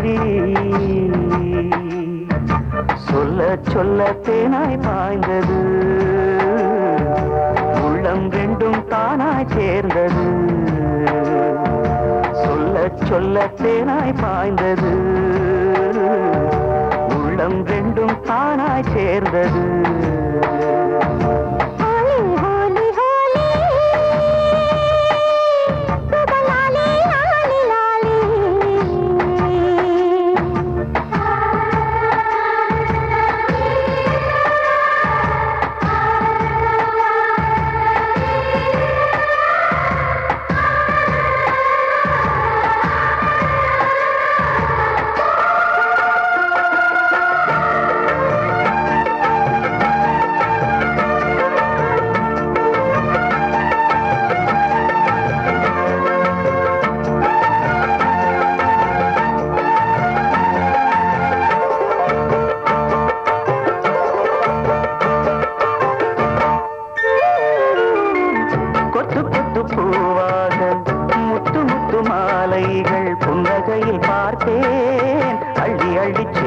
மொழி. சொல்ல சொல்ல தேனாய் பாய்ந்தது. உள்ளம் ரெண்டும் தானாய் சேர்ந்தது. சொல்ல சொல்ல தேனாய் பாய்ந்தது. உள்ளம் ரெண்டும் தானாய் சேர்ந்தது.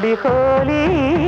తొడి హోలీ.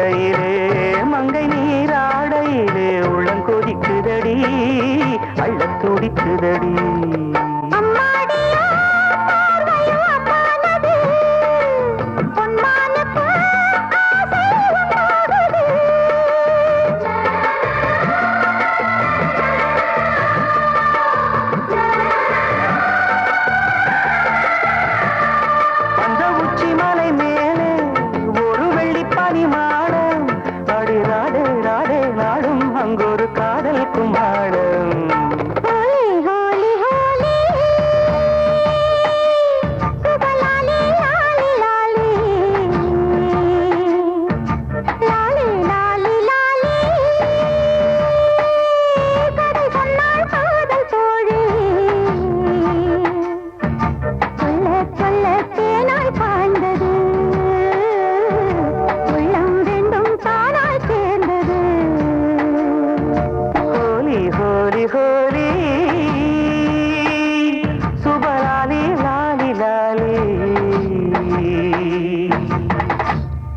ஆடையிலே மங்கை நீராடையிலே உளம் கொதிக்குதடி அள்ள துடிக்குதடி.